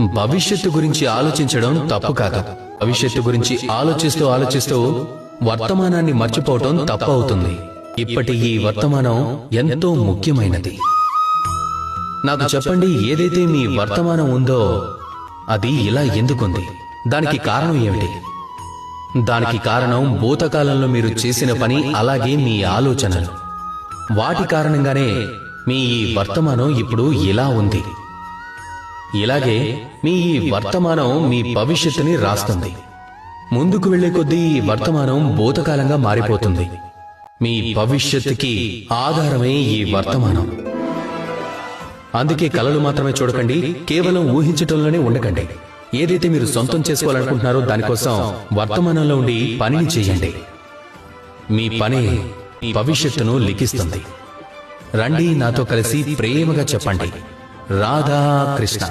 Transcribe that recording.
భవిష్యత్తు గురించి ఆలోచించడం తప్పు కాదు. భవిష్యత్తు గురించి ఆలోచిస్తూ ఆలోచిస్తూ వర్తమానాన్ని మర్చిపోవటం తప్పు అవుతుంది ఇప్పటి ఈ వర్తమానం ఎంతో ముఖ్యమైనది. నాకు చెప్పండి ఏదైతే మీ వర్తమానం ఉందో అది ఇలా ఎందుకుంది? దానికి కారణం ఏమిటి? దానికి కారణం భూతకాలంలో మీరు చేసిన పని అలాగే మీ ఆలోచనలు. వాటి కారణంగానే మీ ఈ వర్తమానం ఇప్పుడు ఇలా ఉంది. ఇలాగే మీ ఈ వర్తమానం మీ భవిష్యత్తుని రాస్తుంది. ముందుకు వెళ్ళే కొద్దీ ఈ వర్తమానం భూతకాలంగా మారిపోతుంది. మీ భవిష్యత్తుకి ఆధారమే ఈ వర్తమానం. అందుకే కలలు మాత్రమే చూడకండి కేవలం ఊహించటంలోనే ఉండకండి. ఏదైతే మీరు సొంతం చేసుకోవాలనుకుంటున్నారో దానికోసం వర్తమానంలో ఉండి పనిని చేయండి. మీ పని భవిష్యత్తును లిఖిస్తుంది. రండి నాతో కలిసి ప్రేమగా చెప్పండి. రాధాకృష్ణ.